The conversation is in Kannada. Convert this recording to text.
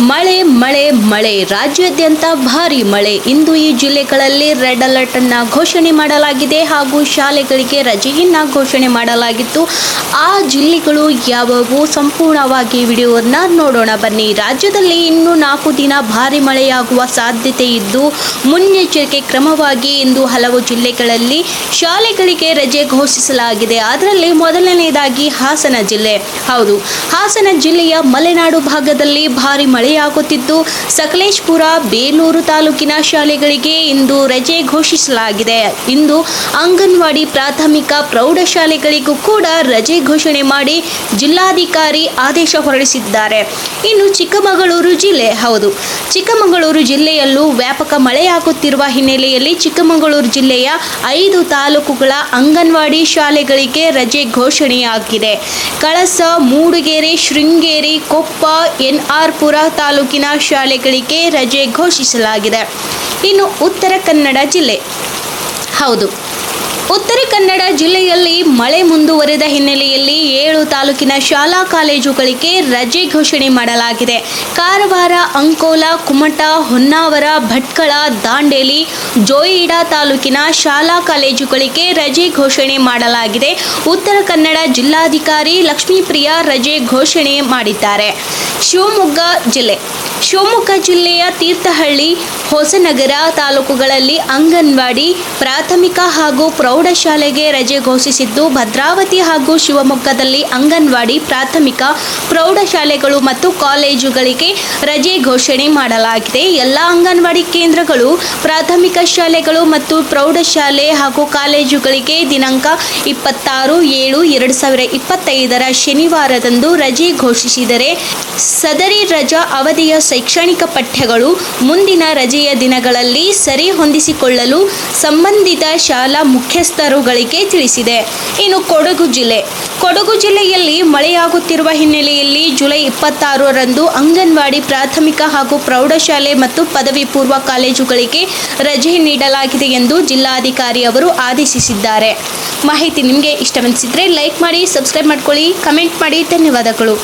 ಮಳೆ ಮಳೆ ಮಳೆ. ರಾಜ್ಯಾದ್ಯಂತ ಭಾರಿ ಮಳೆ. ಇಂದು ಈ ಜಿಲ್ಲೆಗಳಲ್ಲಿ ರೆಡ್ ಅಲರ್ಟ್ ಅನ್ನ ಘೋಷಣೆ ಮಾಡಲಾಗಿದೆ ಹಾಗೂ ಶಾಲೆಗಳಿಗೆ ರಜೆಯನ್ನ ಘೋಷಣೆ ಮಾಡಲಾಗಿತ್ತು. ಆ ಜಿಲ್ಲೆಗಳು ಯಾವುವು ಸಂಪೂರ್ಣವಾಗಿ ವಿಡಿಯೋವನ್ನು ನೋಡೋಣ ಬನ್ನಿ. ರಾಜ್ಯದಲ್ಲಿ ಇನ್ನು ನಾಲ್ಕು ದಿನ ಭಾರಿ ಮಳೆಯಾಗುವ ಸಾಧ್ಯತೆ ಇದ್ದು, ಮುನ್ನೆಚ್ಚರಿಕೆ ಕ್ರಮವಾಗಿ ಇಂದು ಹಲವು ಜಿಲ್ಲೆಗಳಲ್ಲಿ ಶಾಲೆಗಳಿಗೆ ರಜೆ ಘೋಷಿಸಲಾಗಿದೆ. ಅದರಲ್ಲಿ ಮೊದಲನೆಯದಾಗಿ ಹಾಸನ ಜಿಲ್ಲೆ. ಹೌದು, ಹಾಸನ ಜಿಲ್ಲೆಯ ಮಲೆನಾಡು ಭಾಗದಲ್ಲಿ ಭಾರಿ ಮಳೆಯಾಗುತ್ತಿದ್ದು ಸಕಲೇಶ್ಪುರ, ಬೇಲೂರು ತಾಲೂಕಿನ ಶಾಲೆಗಳಿಗೆ ಇಂದು ರಜೆ ಘೋಷಿಸಲಾಗಿದೆ. ಇಂದು ಅಂಗನವಾಡಿ ಪ್ರಾಥಮಿಕ ಪ್ರೌಢಶಾಲೆಗಳಿಗೂ ಕೂಡ ರಜೆ ಘೋಷಣೆ ಮಾಡಿ ಜಿಲ್ಲಾಧಿಕಾರಿ ಆದೇಶ ಹೊರಡಿಸಿದ್ದಾರೆ. ಇನ್ನು ಚಿಕ್ಕಮಗಳೂರು ಜಿಲ್ಲೆ, ಹೌದು, ಚಿಕ್ಕಮಗಳೂರು ಜಿಲ್ಲೆಯಲ್ಲೂ ವ್ಯಾಪಕ ಮಳೆಯಾಗುತ್ತಿರುವ ಹಿನ್ನೆಲೆಯಲ್ಲಿ ಚಿಕ್ಕಮಗಳೂರು ಜಿಲ್ಲೆಯ ಐದು ತಾಲೂಕುಗಳ ಅಂಗನವಾಡಿ ಶಾಲೆಗಳಿಗೆ ರಜೆ ಘೋಷಣೆಯಾಗಿದೆ. ಕಳಸ, ಮೂಡಿಗೆರೆ, ಶೃಂಗೇರಿ, ಕೊಪ್ಪ ಎನ್ಆರ್ ಪುರ ತಾಲೂಕಿನ ಶಾಲೆಗಳಿಗೆ ರಜೆ ಘೋಷಿಸಲಾಗಿದೆ. ಇನ್ನು ಉತ್ತರ ಕನ್ನಡ ಜಿಲ್ಲೆ. ಹೌದು. ಉತ್ತರ ಕನ್ನಡ ಜಿಲ್ಲೆಯಲ್ಲಿ ಮಳೆ ಮುಂದುವರೆದ ಹಿನ್ನೆಲೆಯಲ್ಲಿ ಏಳು ತಾಲೂಕಿನ ಶಾಲಾ ಕಾಲೇಜುಗಳಿಗೆ ರಜೆ ಘೋಷಣೆ ಮಾಡಲಾಗಿದೆ. ಕಾರವಾರ, ಅಂಕೋಲ, ಕುಮಟ, ಹೊನ್ನಾವರ, ಭಟ್ಕಳ, ದಾಂಡೇಲಿ, ಜೋಯಿಡಾ ತಾಲೂಕಿನ ಶಾಲಾ ಕಾಲೇಜುಗಳಿಗೆ ರಜೆ ಘೋಷಣೆ ಮಾಡಲಾಗಿದೆ. ಉತ್ತರ ಕನ್ನಡ ಜಿಲ್ಲಾಧಿಕಾರಿ ಲಕ್ಷ್ಮೀಪ್ರಿಯಾ ರಜೆ ಘೋಷಣೆ ಮಾಡಿದ್ದಾರೆ. ಶಿವಮೊಗ್ಗ ಜಿಲ್ಲೆ ಶಿವಮೊಗ್ಗ ಜಿಲ್ಲೆಯ ತೀರ್ಥಹಳ್ಳಿ, ಹೊಸನಗರ ತಾಲೂಕುಗಳಲ್ಲಿ ಅಂಗನವಾಡಿ, ಪ್ರಾಥಮಿಕ ಹಾಗೂ ಪ್ರೌಢಶಾಲೆಗೆ ರಜೆ ಘೋಷಿಸಿದ್ದು, ಭದ್ರಾವತಿ ಹಾಗೂ ಶಿವಮೊಗ್ಗದಲ್ಲಿ ಅಂಗನವಾಡಿ, ಪ್ರಾಥಮಿಕ, ಪ್ರೌಢಶಾಲೆಗಳು ಮತ್ತು ಕಾಲೇಜುಗಳಿಗೆ ರಜೆ ಘೋಷಣೆ ಮಾಡಲಾಗಿದೆ. ಎಲ್ಲ ಅಂಗನವಾಡಿ ಕೇಂದ್ರಗಳು, ಪ್ರಾಥಮಿಕ ಶಾಲೆಗಳು ಮತ್ತು ಪ್ರೌಢಶಾಲೆ ಹಾಗೂ ಕಾಲೇಜುಗಳಿಗೆ ದಿನಾಂಕ ಇಪ್ಪತ್ತಾರು ಏಳು ಎರಡು ಸಾವಿರ ಇಪ್ಪತ್ತೈದರ ಶನಿವಾರದಂದು ರಜೆ ಘೋಷಿಸಿದರೆ ಸದರಿ ರಜಾ ಅವಧಿಯ ಶೈಕ್ಷಣಿಕ ಪಠ್ಯಗಳು ಮುಂದಿನ ರಜೆಯ ದಿನಗಳಲ್ಲಿ ಸರಿ ಹೊಂದಿಸಿಕೊಳ್ಳಲು ಸಂಬಂಧಿತ ಶಾಲಾ ಮುಖ್ಯಸ್ಥರುಗಳಿಗೆ ತಿಳಿಸಿದೆ. ಇನ್ನು ಕೊಡಗು ಜಿಲ್ಲೆ. ಕೊಡಗು ಜಿಲ್ಲೆಯಲ್ಲಿ ಮಳೆಯಾಗುತ್ತಿರುವ ಹಿನ್ನೆಲೆಯಲ್ಲಿ ಜುಲೈ ಇಪ್ಪತ್ತಾರರಂದು ಅಂಗನವಾಡಿ ಪ್ರಾಥಮಿಕ ಹಾಗೂ ಪ್ರೌಢಶಾಲೆ ಮತ್ತು ಪದವಿ ಪೂರ್ವ ಕಾಲೇಜುಗಳಿಗೆ ರಜೆ ನೀಡಲಾಗಿದೆ ಎಂದು ಜಿಲ್ಲಾಧಿಕಾರಿ ಅವರು ಆದೇಶಿಸಿದ್ದಾರೆ. ಮಾಹಿತಿ ನಿಮಗೆ ಇಷ್ಟವೆನಿಸಿದರೆ ಲೈಕ್ ಮಾಡಿ, ಸಬ್ಸ್ಕ್ರೈಬ್ ಮಾಡ್ಕೊಳ್ಳಿ, ಕಮೆಂಟ್ ಮಾಡಿ. ಧನ್ಯವಾದಗಳು.